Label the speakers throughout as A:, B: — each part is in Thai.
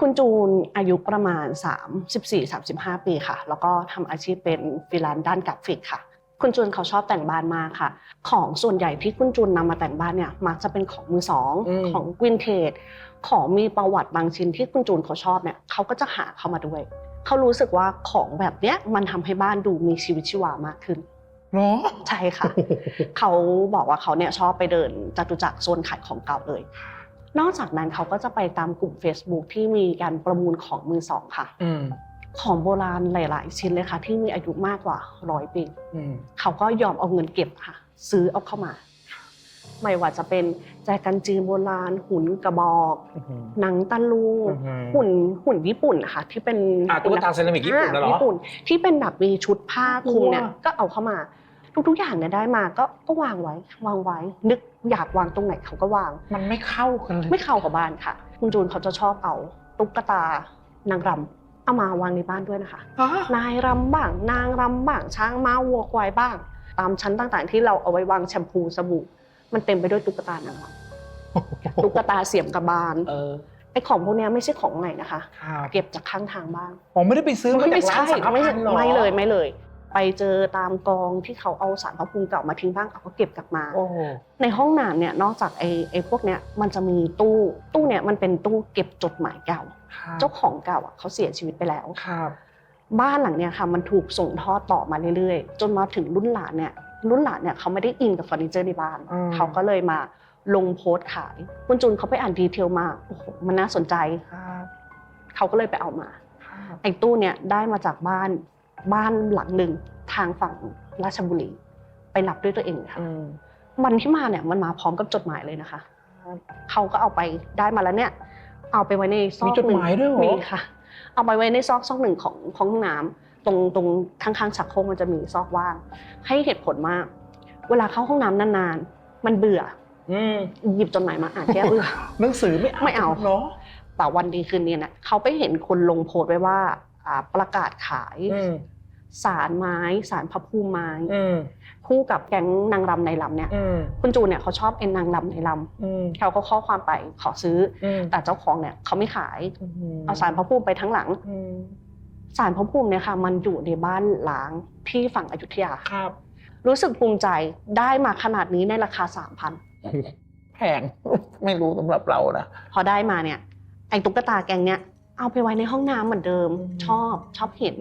A: คุณจูนอายุประมาณ 34-35 ปีค่ะ แล้วก็ทำอาชีพเป็นฟรีแลนซ์ด้านกราฟิกค่ะ คุณจูนเขาชอบแต่งบ้านมากค่ะ ของส่วนใหญ่ที่คุณจูนนำมาแต่งบ้านเนี่ยมักจะเป็นของมือสอง
B: อืม
A: ของวินเทจของมีประวัติบางชิ้นที่คุณจูนเขาชอบเนี่ยเขาก็จะหาเข้ามาด้วย เขารู้สึกว่าของแบบเนี้ยมันทำให้บ้านดูมีชีวิตชีวามากขึ้น
B: เหรอ
A: ใช่ค่ะ เขาบอกว่าเขาเนี่ยชอบไปเดินจตุจักรโซนขายของเก่าเลย นอกจากนั้นเขาก็จะไปตามกลุ่ม Facebook ที่มีการประมูลของมือสองค่ะ
B: อืม
A: ของโบราณหลาย ๆ ชิ้นเลยค่ะ ที่มีอายุมากกว่าร้อยปี
B: อืม
A: เขาก็ยอมเอาเงินเก็บค่ะ ซื้อเอาเข้ามาไม่ว่าจะเป็นแจกันจีนโบราณ หุ่นกระบอก
B: อื้อหือ
A: หนังตะลู
B: อื้อหือ
A: หุ่นหุ่นญี่ปุ่นนะคะที่เป็น
B: อะตุ๊กตาเซรามิกญี่ปุ่นน่ะเหรอ
A: ญี่ปุ่น ที่เป็นแบบมีชุดผ้าคลุมเนี่ย
B: ว้า
A: ก็เอาเข้ามา ทุกๆอย่างเนี่ยได้มาก็ก็วางไว้วางไว้ นึกอยากวางตรงไหนเขาก็วาง
B: มันไม่เข้ากันเลย
A: ไม่เข้ากับบ้านค่ะ คุณจูนเขาจะชอบเอาตุ๊กตานางรำเอามาวางในบ้านด้วยนะคะ
B: ฮะ
A: นายรำบ้างนางรำบ้างช้างม้าวัวควายบ้าง ตามชั้นต่างๆ ที่เราเอาไว้วางแชมพูสบู่มันเต็มไปด้วยตุ๊กตานางรำตุ๊กตาเสียมกระบาล
B: เออ
A: ไอ้ของพวกเนี้ยไม่ใช่ของใหม่นะคะ
B: ครับ
A: เก็บจากข้างทางบ้าง
B: ผมไม่ได้ไปซื้อมาจากร้านสังฆ
A: ไม่
B: พันธ์หรอ
A: ไม่เลยไม่เลย ไปเจอตามกองที่เขาเอาสารพระภูมิเก่ามาทิ้งบ้างเขาก็เก็บกลับมา
B: โอ้โห
A: ในห้องน้ำเนี่ยนอกจากไอ้ไอ้พวกเนี้ยมันจะมีตู้ตู้เนี่ยมันเป็นตู้เก็บจดหมายเก่า
B: ครับ
A: เจ้าของเก่าอะเขาเสียชีวิตไปแล้ว
B: ครับ
A: บ้านหลังเนี่ยค่ะมันถูกส่งทอดต่อมาเรื่อยๆ จนมาถึงรุ่นหลานเนี่ยรุ่นหลานเนี่ยเขาไม่ได้อินกับเฟอร์นิเจอร์ในบ้าน
B: อืม
A: เขาก็เลยมาลงโพสต์ขายคุณจูนเขาไปอ่านดีเทลมาโอ้โหมันน่าสนใจ
B: ครับ
A: เขาก็เลยไปเอามา
B: ครับ
A: ไอ้ตู้เนี่ยได้มาจากบ้าน บ้านหลังหนึ่งทางฝั่งราชบุรี ไปรับด้วยตัวเองเลยค่ะ
B: อืม
A: วันที่มาเนี่ยมันมาพร้อมกับจดหมายเลยนะคะเขาก็เอาไปได้มาแล้วเนี่ย เอาไปไว้ในซอก
B: มีจดหมายด้วยเหรอ
A: มีค่ะ เอาไปไว้ในซอกซอกหนึ่งของของห้องน้ำตรงตรงข้างๆชักโครกมันจะมีซอกว่าง ให้เหตุผลมาก เวลาเข้าห้องน้ำนานๆ มันเบื่อ
B: อืม
A: หยิบจดหมายมาอ่านแก้เบื่อ
B: หนังสือไม่
A: ไม่เอา
B: เนาะ
A: แต่วันดีคืนนี้นะเขาไปเห็นคนลงโพสต์ไว้ว่าอ่า ประกาศขาย
B: อืม
A: สารไม้สารพระภูมิไม้
B: อืม
A: คู่กับแก๊งนางรำในลำเนี่ย
B: อืม
A: คุณจูนเนี่ยเขาชอบเอ็นนางรำในล
B: อืมำ
A: เขาก็ข้อความไปขอซื้อ
B: อืม
A: แต่เจ้าของเนี่ยเขาไม่ขาย
B: ม
A: เอาสารพระภูมิไปทั้งหลัง
B: อืม
A: สารพระภูมิเนี่ยค่ะ มันอยู่ในบ้านล้างที่ฝั่งอยุธยา
B: ครับ
A: รู้สึกภูมิใจได้มาขนาดนี้ในราคาสามพัน
B: แพงไม่รู้สำหรับเรานะ
A: พอได้มาเนี่ยไอ้ตุ๊กตาแกงเนี่ย เอาไปไว้ในห้องน้ำเหมือนเดิม
B: อืม
A: ชอบชอบเห็น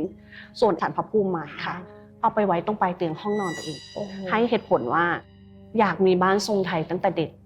A: ส่วนสารพระภูมิมาค่ะ เอาไปไว้ตรงปลายเตียงห้องนอนตัวเอง ให้เหตุผลว่า อยากมีบ้านทรงไทยตั้งแต่เด็ก